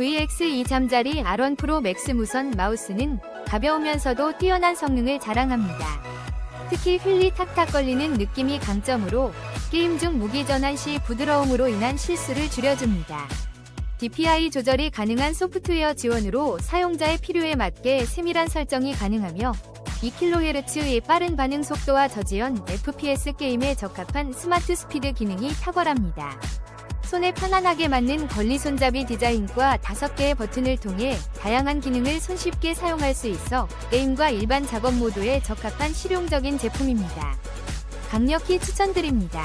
VX2 잠자리 R1 프로 맥스 무선 마우스는 가벼우면서도 뛰어난 성능을 자랑합니다. 특히 휠이 탁탁 걸리는 느낌이 강점으로 게임 중 무기 전환 시 부드러움으로 인한 실수를 줄여줍니다. DPI 조절이 가능한 소프트웨어 지원으로 사용자의 필요에 맞게 세밀한 설정이 가능하며 2kHz의 빠른 반응 속도와 저지연 FPS 게임에 적합한 스마트 스피드 기능이 탁월합니다. 손에 편안하게 맞는 권리 손잡이 디자인과 5개의 버튼을 통해 다양한 기능을 손쉽게 사용할 수 있어 게임과 일반 작업 모두에 적합한 실용적인 제품입니다. 강력히 추천드립니다.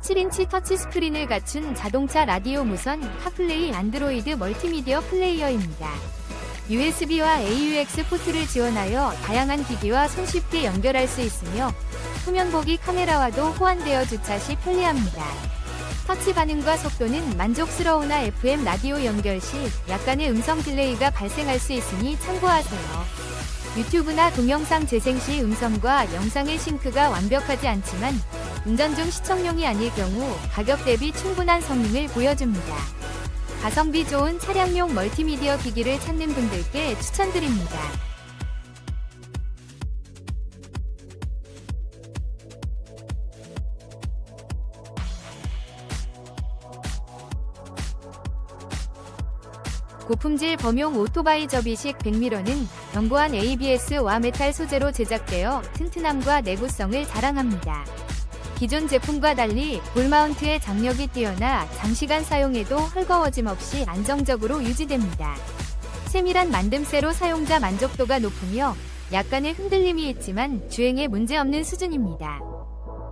(7인치) 터치 스크린을 갖춘 자동차 라디오 무선 카플레이 안드로이드 멀티미디어 플레이어입니다. USB와 AUX 포트를 지원하여 다양한 기기와 손쉽게 연결할 수 있으며 후면 보기 카메라와도 호환되어 주차 시 편리합니다. 터치 반응과 속도는 만족스러우나 FM 라디오 연결 시 약간의 음성 딜레이가 발생할 수 있으니 참고하세요. 유튜브나 동영상 재생 시 음성과 영상의 싱크가 완벽하지 않지만 운전 중 시청용이 아닐 경우 가격 대비 충분한 성능을 보여줍니다. 가성비 좋은 차량용 멀티미디어 기기를 찾는 분들께 추천드립니다. 고품질 범용 오토바이 접이식 100미러는 견고한 ABS와 메탈 소재로 제작되어 튼튼함과 내구성을 자랑합니다. 기존 제품과 달리 볼마운트의 장력이 뛰어나 장시간 사용해도 헐거워짐 없이 안정적으로 유지됩니다. 세밀한 만듦새로 사용자 만족도가 높으며 약간의 흔들림이 있지만 주행에 문제없는 수준입니다.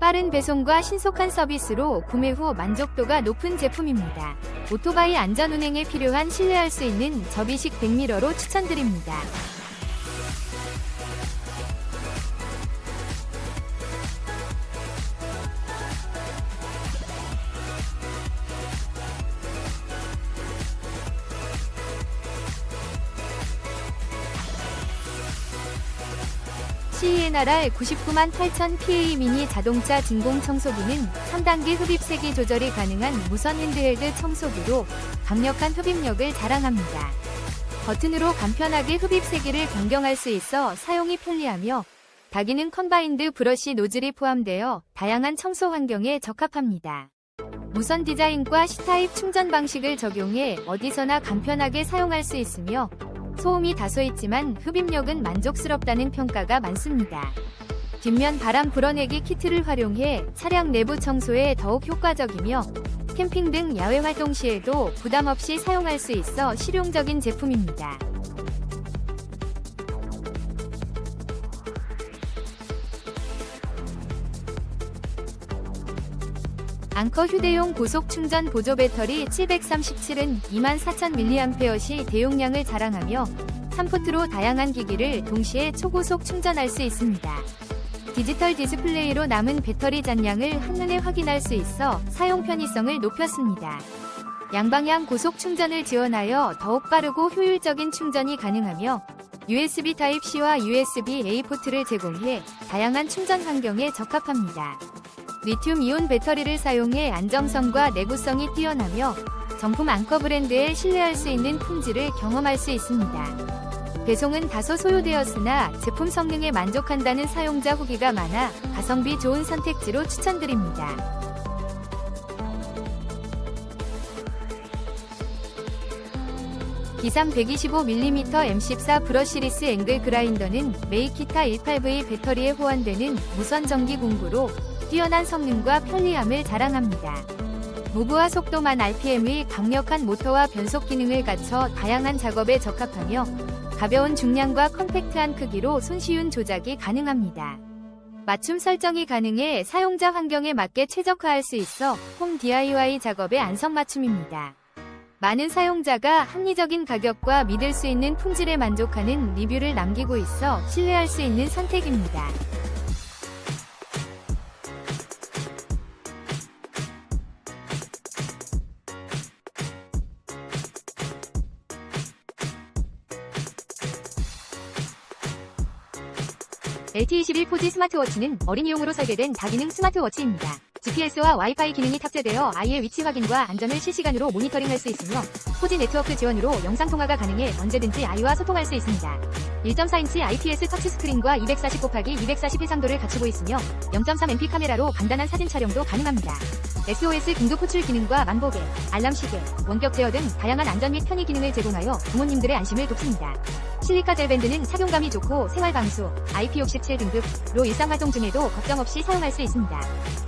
빠른 배송과 신속한 서비스로 구매 후 만족도가 높은 제품입니다. 오토바이 안전운행에 필요한 신뢰할 수 있는 접이식 100미러로 추천드립니다. CENRR 99만 8천 PA 미니 자동차 진공 청소기는 3단계 흡입 세기 조절이 가능한 무선 핸드헬드 청소기로 강력한 흡입력을 자랑합니다. 버튼으로 간편하게 흡입 세기를 변경할 수 있어 사용이 편리하며 다기능 컨바인드 브러쉬 노즐이 포함되어 다양한 청소 환경에 적합합니다. 무선 디자인과 C타입 충전 방식을 적용해 어디서나 간편하게 사용할 수 있으며 소음이 다소 있지만 흡입력은 만족스럽다는 평가가 많습니다. 뒷면 바람 불어내기 키트를 활용해 차량 내부 청소에 더욱 효과적이며 캠핑 등 야외 활동 시에도 부담 없이 사용할 수 있어 실용적인 제품입니다. 앙커 휴대용 고속 충전 보조 배터리 737은 24,000mAh 대용량을 자랑하며 3포트로 다양한 기기를 동시에 초고속 충전할 수 있습니다. 디지털 디스플레이로 남은 배터리 잔량을 한눈에 확인할 수 있어 사용 편의성을 높였습니다. 양방향 고속 충전을 지원하여 더욱 빠르고 효율적인 충전이 가능하며 USB 타입C와 USB-A 포트를 제공해 다양한 충전 환경에 적합합니다. 리튬 이온 배터리를 사용해 안정성과 내구성이 뛰어나며 정품 앙커 브랜드에 신뢰할 수 있는 품질을 경험할 수 있습니다. 배송은 다소 소요되었으나 제품 성능에 만족한다는 사용자 후기가 많아 가성비 좋은 선택지로 추천드립니다. 기삼 125mm M14 브러시리스 앵글 그라인더는 메이키타 18V 배터리에 호환되는 무선 전기 공구로 뛰어난 성능과 편리함을 자랑합니다. 무브와 속도만 RPM의 강력한 모터와 변속 기능을 갖춰 다양한 작업에 적합하며 가벼운 중량과 컴팩트한 크기로 손쉬운 조작이 가능합니다. 맞춤 설정이 가능해 사용자 환경에 맞게 최적화할 수 있어 홈 DIY 작업에 안성맞춤입니다. 많은 사용자가 합리적인 가격과 믿을 수 있는 품질에 만족하는 리뷰를 남기고 있어 신뢰할 수 있는 선택입니다. LTE11 4G 스마트워치는 어린이용으로 설계된 다기능 스마트워치입니다. GPS와 와이파이 기능이 탑재되어 아이의 위치 확인과 안전을 실시간으로 모니터링할 수 있으며 4G 네트워크 지원으로 영상 통화가 가능해 언제든지 아이와 소통할 수 있습니다. 1.4인치 IPS 터치스크린과 240 곱하기 240 해상도를 갖추고 있으며 0.3MP 카메라로 간단한 사진 촬영도 가능합니다. SOS 긴급 호출 기능과 만보개, 알람 시계, 원격 제어 등 다양한 안전 및 편의 기능을 제공하여 부모님들의 안심을 돕습니다. 실리카 젤 밴드는 착용감이 좋고 생활 방수, IP67 등급로 일상 활동 중에도 걱정 없이 사용할 수 있습니다.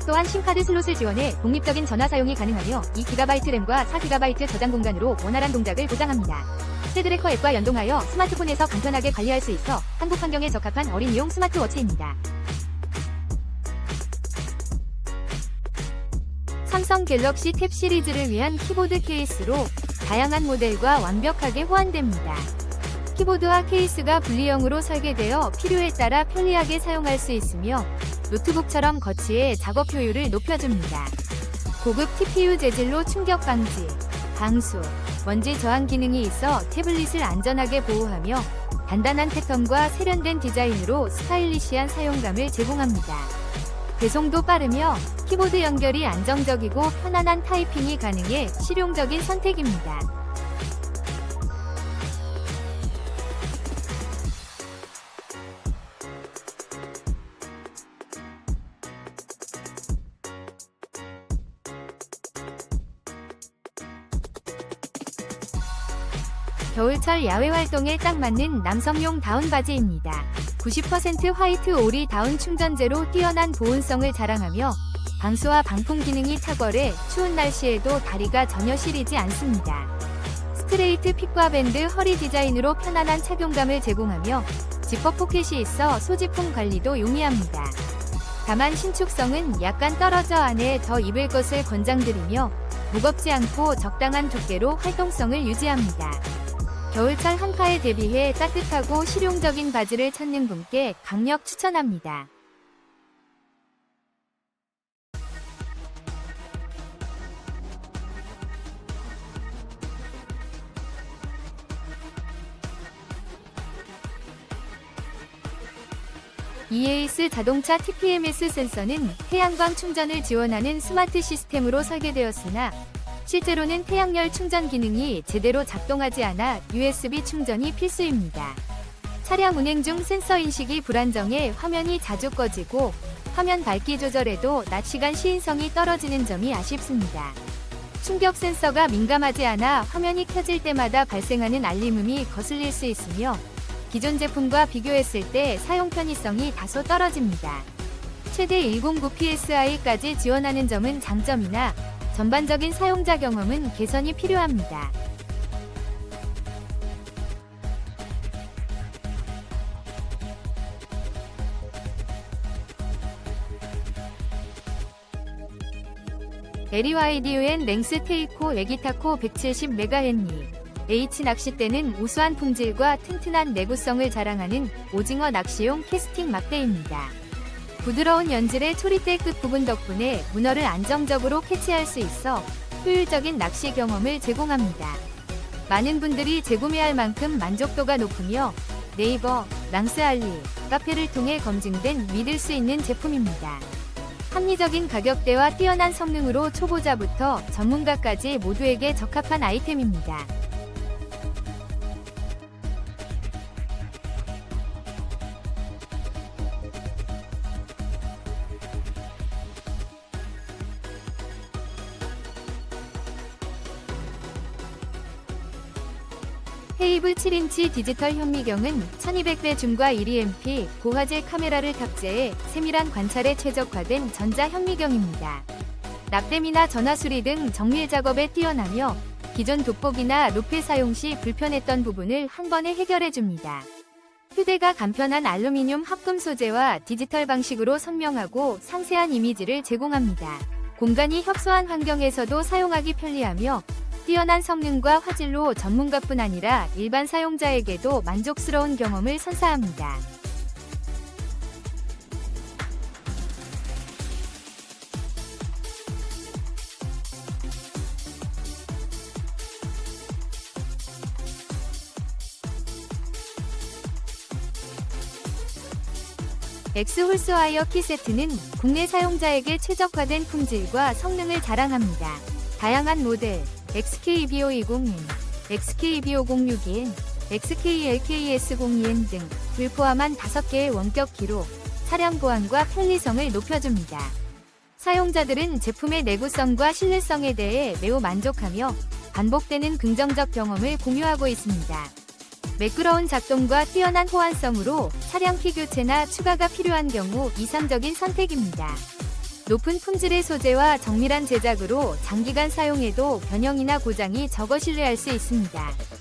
또한 심카드 슬롯을 지원해 독립적인 전화 사용이 가능하며 2GB 램과 4GB 저장 공간으로 원활한 동작을 보장합니다. 세드레커 앱과 연동하여 스마트폰에서 간편하게 관리할 수 있어 한국 환경에 적합한 어린이용 스마트워치입니다. 삼성 갤럭시 탭 시리즈를 위한 키보드 케이스로 다양한 모델과 완벽하게 호환됩니다. 키보드와 케이스가 분리형으로 설계되어 필요에 따라 편리하게 사용할 수 있으며 노트북처럼 거치해 작업 효율을 높여줍니다. 고급 TPU 재질로 충격 방지, 방수, 먼지 저항 기능이 있어 태블릿을 안전하게 보호하며 단단한 패턴과 세련된 디자인으로 스타일리시한 사용감을 제공합니다. 배송도 빠르며 키보드 연결이 안정적이고 편안한 타이핑이 가능해 실용적인 선택입니다. 겨울철 야외 활동에 딱 맞는 남성용 다운 바지입니다. 90% 화이트 오리 다운 충전재로 뛰어난 보온성을 자랑하며 방수와 방풍 기능이 탁월해 추운 날씨에도 다리가 전혀 시리지 않습니다. 스트레이트 핏과 밴드 허리 디자인으로 편안한 착용감을 제공하며 지퍼 포켓이 있어 소지품 관리도 용이합니다. 다만 신축성은 약간 떨어져 안에 더 입을 것을 권장드리며 무겁지 않고 적당한 두께로 활동성을 유지합니다. 겨울철 한파에 대비해 따뜻하고 실용적인 바지를 찾는 분께 강력 추천합니다. EAS 자동차 TPMS 센서는 태양광 충전을 지원하는 스마트 시스템으로 설계되었으나 실제로는 태양열 충전 기능이 제대로 작동하지 않아 USB 충전이 필수입니다. 차량 운행 중 센서 인식이 불안정해 화면이 자주 꺼지고 화면 밝기 조절에도 낮 시간 시인성이 떨어지는 점이 아쉽습니다. 충격 센서가 민감하지 않아 화면이 켜질 때마다 발생하는 알림음이 거슬릴 수 있으며 기존 제품과 비교했을 때 사용 편의성이 다소 떨어집니다. 최대 109psi까지 지원하는 점은 장점이나 전반적인 사용자 경험은 개선이 필요합니다. LEYDUN 랭스 테이코 에기타코 170MHz H 낚싯대는 우수한 품질과 튼튼한 내구성을 자랑하는 오징어 낚시용 캐스팅 막대입니다. 부드러운 연질의 초리대 끝 부분 덕분에 문어를 안정적으로 캐치할 수 있어 효율적인 낚시 경험을 제공합니다. 많은 분들이 재구매할 만큼 만족도가 높으며 네이버, 랑스알리, 카페를 통해 검증된 믿을 수 있는 제품입니다. 합리적인 가격대와 뛰어난 성능으로 초보자부터 전문가까지 모두에게 적합한 아이템입니다. 헤이블 7인치 디지털 현미경은 1200배 줌과 1EMP 고화질 카메라를 탑재해 세밀한 관찰에 최적화된 전자 현미경입니다. 납땜이나 전화 수리 등 정밀 작업에 뛰어나며 기존 돋보기나 루페 사용 시 불편했던 부분을 한 번에 해결해 줍니다. 휴대가 간편한 알루미늄 합금 소재와 디지털 방식으로 선명하고 상세한 이미지를 제공합니다. 공간이 협소한 환경에서도 사용하기 편리하며 뛰어난 성능과 화질로 전문가뿐 아니라 일반 사용자에게도 만족스러운 경험을 선사합니다. 엑스홀스와이어 키세트는 국내 사용자에게 최적화된 품질과 성능을 자랑합니다. 다양한 모델 XK2520N, XK25062N, XK-LKS02N 등을 포함한 5개의 원격 기로 차량 보안과 편리성을 높여줍니다. 사용자들은 제품의 내구성과 신뢰성에 대해 매우 만족하며 반복되는 긍정적 경험을 공유하고 있습니다. 매끄러운 작동과 뛰어난 호환성으로 차량 키 교체나 추가가 필요한 경우 이상적인 선택입니다. 높은 품질의 소재와 정밀한 제작으로 장기간 사용해도 변형이나 고장이 적어 신뢰할 수 있습니다.